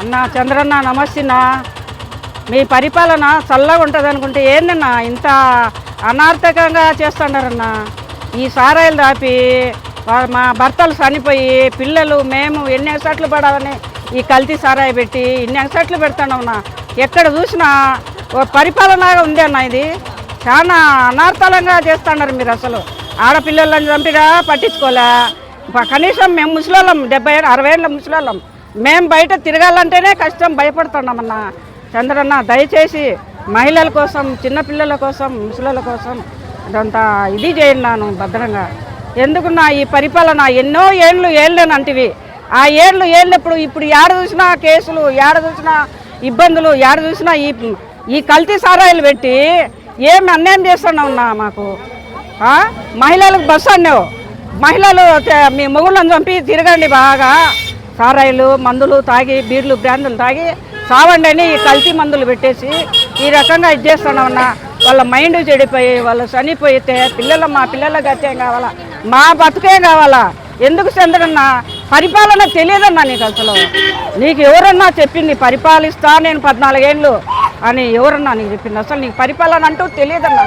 అన్న చంద్రన్న నమస్తేనా? మీ పరిపాలన చల్లగా ఉంటుంది అనుకుంటే ఏందన్నా ఇంత అనార్థకంగా చేస్తున్నారన్న ఈ సారాయిలు దాపి మా భర్తలు చనిపోయి పిల్లలు మేము ఎన్ని ఎసట్లు పడాలని ఈ కల్తీ సారాయి పెట్టి ఇన్ని ఎసట్లు పెడుతున్నామన్నా ఎక్కడ చూసినా ఓ పరిపాలనగా ఉంది అన్న ఇది. చాలా అనార్థాలంగా చేస్తున్నారు మీరు అసలు. ఆడపిల్లలను చంపినా పట్టించుకోలే. కనీసం మేము ముసలోళ్ళం డెబ్బై అరవై ఏళ్ళ ముసలోళ్ళం. మేము బయట తిరగాలంటేనే కష్టం భయపడుతున్నామన్నా. చంద్రన్న దయచేసి మహిళల కోసం చిన్నపిల్లల కోసం ముసలోళ్ళ కోసం అదంతా ఇది చేయన్నాను భద్రంగా. ఎందుకున్నా ఈ పరిపాలన ఎన్నో ఏళ్ళు ఏళ్ళనంటివి. ఆ ఏళ్ళు ఏళ్ళప్పుడు ఇప్పుడు ఏడ చూసినా కేసులు ఏడ చూసినా ఇబ్బందులు ఏడ చూసినా ఈ ఈ కల్తీ సారాయిలు పెట్టి ఏమి అన్యాయం చేస్తున్నావు మాకు? మహిళలకు బస్సు అన్నావు. మహిళలు మీ మొగుళ్ళని చంపి తిరగండి బాగా. సారాయిలు మందులు తాగి బీర్లు బ్రాందులు తాగి సావండి అని ఈ కల్తీ మందులు పెట్టేసి ఈ రకంగా ఇది చేస్తానన్నా వాళ్ళ మైండ్ చెడిపోయి వాళ్ళు చనిపోయితే పిల్లలు మా పిల్లల గత్యం కావాలా? మా బతుకేం కావాలా? ఎందుకు చంద్రన్న పరిపాలన తెలియదన్నా నీకు అసలు. నీకు ఎవరన్నా చెప్పింది పరిపాలిస్తా నేను పద్నాలుగేళ్ళు అని ఎవరన్నా నీకు చెప్పింది? అసలు నీకు పరిపాలన అంటూ తెలియదన్నా.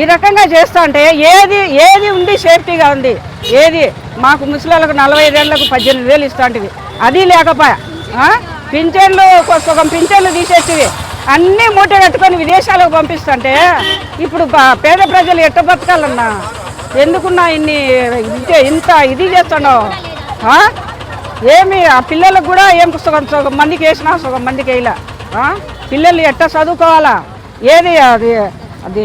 ఈ రకంగా చేస్తా అంటే ఏది ఏది ఉంది సేఫ్టీగా ఉంది? ఏది మాకు ముసలిళ్ళకు నలభై ఐదేళ్ళకు పద్దెనిమిది వేలు ఇస్తాంటివి. అది లేకపోయా? పింఛన్లు ఒక సగం పింఛన్లు తీసేసివి అన్నీ మూట కట్టుకొని విదేశాలకు పంపిస్తుంటే ఇప్పుడు పేద ప్రజలు ఎట్ట బతకాలన్నా? ఎందుకున్నా ఇన్ని ఇంత ఇది చేస్తున్నావు? ఏమి ఆ పిల్లలకు కూడా ఏం సగం సగం మందికి వేసినా సగం మందికి వేయలే? ఆ? పిల్లలు ఎట్ట చదువుకోవాలా? ఏది అది? అది